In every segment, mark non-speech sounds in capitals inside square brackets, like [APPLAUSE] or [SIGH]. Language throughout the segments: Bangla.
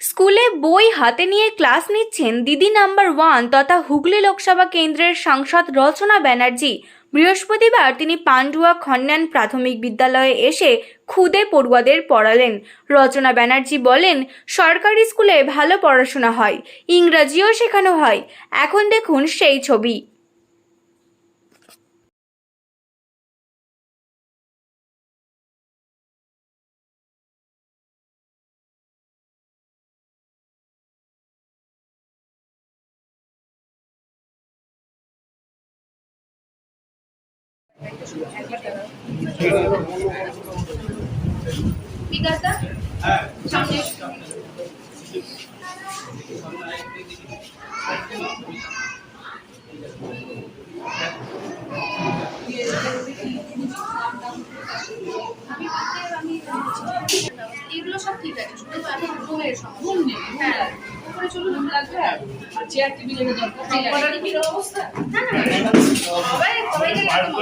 স্কুলে বই হাতে নিয়ে ক্লাস নিচ্ছেন দিদি নাম্বার ওয়ান তথা হুগলি লোকসভা কেন্দ্রের সাংসদ রচনা ব্যানার্জি। বৃহস্পতিবার তিনি পান্ডুয়া খন্যান প্রাথমিক বিদ্যালয়ে এসে খুদে পড়ুয়াদের পড়ালেন। রচনা ব্যানার্জি বলেন, সরকারি স্কুলে ভালো পড়াশোনা হয়, ইংরাজিও শেখানো হয়। এখন দেখুন সেই ছবি। বিকাশদা সামনে এগুলো সব ঠিক আছে শুধু এখন ঘুমের সময় ঘুম নেই। হ্যাঁ। উপরে চলুন লাগবে আর চেয়ার টেবিলের দরকার সবকটারই কি অবস্থা? না না না। সবাই সবাই এরকম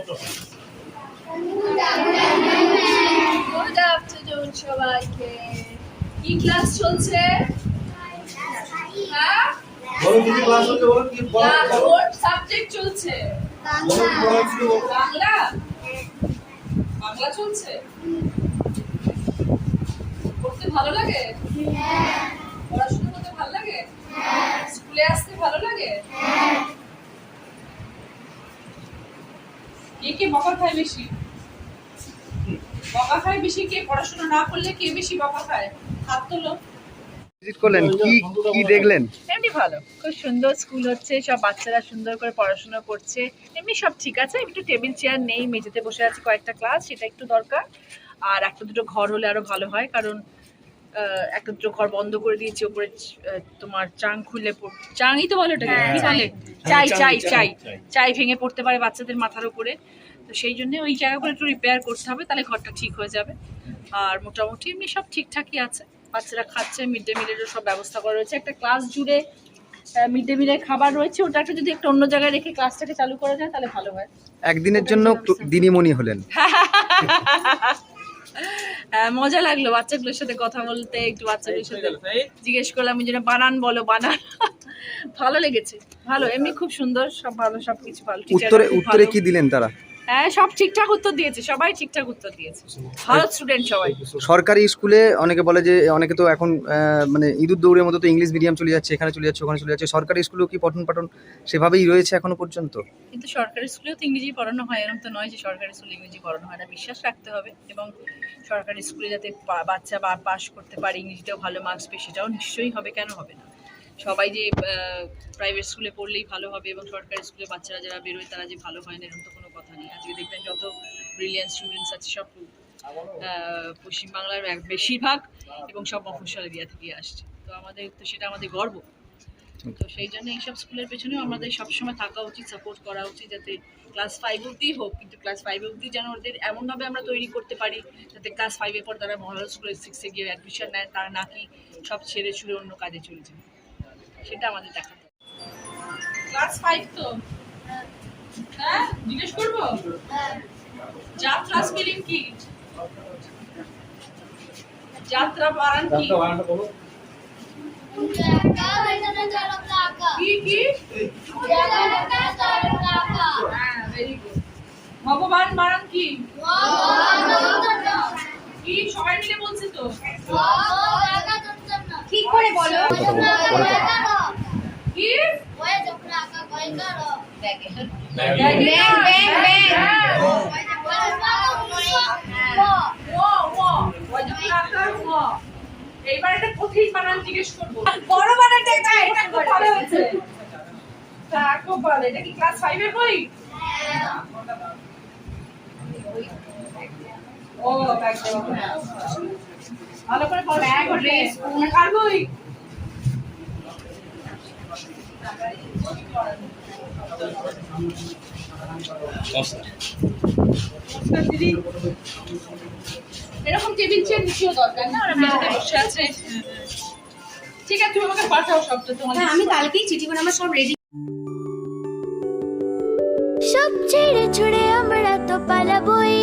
অবস্থা। গুড আফটারনুন সবাইকে। কি ক্লাস চলছে? হ্যাঁ? বলো কি ক্লাস হচ্ছে বলো কি বলো? সাবজেক্ট চলছে। বলো? বলো। চলছে? ভালো লাগে? পড়াশোনা করতে ভালো লাগে? স্কুলে আসতে ভালো লাগে? কে কে বকা খায় বেশি? বকা খায় বেশি কে পড়াশোনা না করলে কে বেশি বকা খায়? হাত তোলো। ভিজিট করলেন কি কি দেখলেন? এমনি ভালো খুব সুন্দর স্কুল হচ্ছে সব বাচ্চারা সুন্দর করে পড়াশোনা করছে। এমনি সব ঠিক আছে একটু টেবিল চেয়ার নেই মেঝেতে বসে আছে কয়েকটা ক্লাস সেটা একটু দরকার। আর একটা দুটো ঘর হলে আরও ভালো হয় কারণ আহ, একটা দুটো ঘর বন্ধ করে দিয়েছে ওপরে তোমার চাং খুলে চাংই তো বলে ওটাকে কি বলে? চাই চাই চাই। চাই। ভেঙে পড়তে পারে বাচ্চাদের মাথার উপরে তো সেই জন্য ওই জায়গাগুলো একটু রিপেয়ার করতে হবে তাহলে ঘরটা ঠিক হয়ে যাবে। আর মোটামুটি এমনি সব ঠিকঠাকই আছে। বাচ্চারা খাচ্ছে মিড ডে মিলেরও সব ব্যবস্থা করা রয়েছে। একটা ক্লাস জুড়ে মিড ডে মিলের খাবার রয়েছে ওটাকে যদি একটু অন্য জায়গায় রেখে ক্লাসটাকে চালু করা যায় তাহলে ভালো হয়। একদিনের জন্য দিদিমণি হলেন। [LAUGHS] মজা লাগল বাচ্চাগুলোর সাথে কথা বলতে একটু বাচ্চাগুলোর সাথে জিজ্ঞেস করলাম ওই জন্য বানান বলো বানান। ভালো লেগেছে ভালো এমনি খুব সুন্দর সব ভালো সবকিছু ভালো উত্তরে। কি দিলেন তারা? হ্যাঁ সব ঠিকঠাক উত্তর দিয়েছে সবাই ঠিকঠাক উত্তর দিয়েছে। ভালো স্টুডেন্ট সবাই। সরকারি স্কুলে অনেকে বলে যে অনেকে তো এখন মানে ইঁদুর দৌড়ের মতো তো ইংলিশ মিডিয়াম চলে যাচ্ছে এখানে চলে যাচ্ছে ওখানে চলে যাচ্ছে। সরকারি স্কুলেও কি পঠন পাঠন সেভাবেই রয়েছে এখনও পর্যন্ত? কিন্তু সরকারি স্কুলেও তো ইংরেজি পড়ানো হয় এরকম তো নয় যে সরকারি স্কুলে ইংরেজি পড়ানো হয় না। বিশ্বাস রাখতে হবে এবং সরকারি স্কুলে যাতে বাচ্চা বা পাশ করতে পারে ইংরেজিতেও ভালো মার্কস পেয়ে সেটাও নিশ্চয়ই হবে কেন হবে না? সবাই যে প্রাইভেট স্কুলে পড়লেই ভালো হবে এবং সরকারি স্কুলে বাচ্চারা যারা বেরোয় তারা যে ভালো হয় না এরকম তো নেই আজকে দেখবেন যত ব্রিলিয়ান্ট স্টুডেন্টস আছে সব পশ্চিমবাংলার বেশিরভাগ এবং সব মফস্বল এরিয়া থেকে আসছে। তো আমাদের তো সেটা আমাদের গর্ব। তো সেই জন্য এইসব স্কুলের পেছনেও আমাদের সবসময় থাকা উচিত সাপোর্ট করা উচিত যাতে ক্লাস ফাইভ অবধি হোক কিন্তু ক্লাস ফাইভ অবধি যেন ওদের এমনভাবে আমরা তৈরি করতে পারি যাতে ক্লাস ফাইভের পর তারা মহারাজ স্কুলে সিক্সে গিয়ে অ্যাডমিশন নেয় তারা নাকি সব ছেড়ে ছুড়ে অন্য কাজে চলে যায়। সেটা আমাদের দেখা ক্লাস ফাইভ তো হ্যাঁ জিজ্ঞেস করব? যাত্রা স্পেলিং কি? যাত্রা বারান কি? একটা বানানটা বলো। কি কি? হ্যাঁ ভেরি গুড ভগবান বারান কি? কি? সবাই মিলে বলছে তো? ঠিক করে বলো কি ব্যাং ব্যাং ব্যাং ও ও ওই আকার ও বড় বানানটা এটা খুব ভালো এটা কি ক্লাস ফাইভের বই ও একদম ভালো করে ব্যাগ ড্রেস দিদি এরকম টেবিল চেয়ার নিচেও দরকার না মেঝেতে বসে আছে। ঠিক আছে তুমি আমাকে পাঠাও সবটা তোমার হ্যাঁ আমি কালকেই চিঠি করে আমার সব রেডি সব ছেড়ে ছুড়ে আমরা তো পালাবই।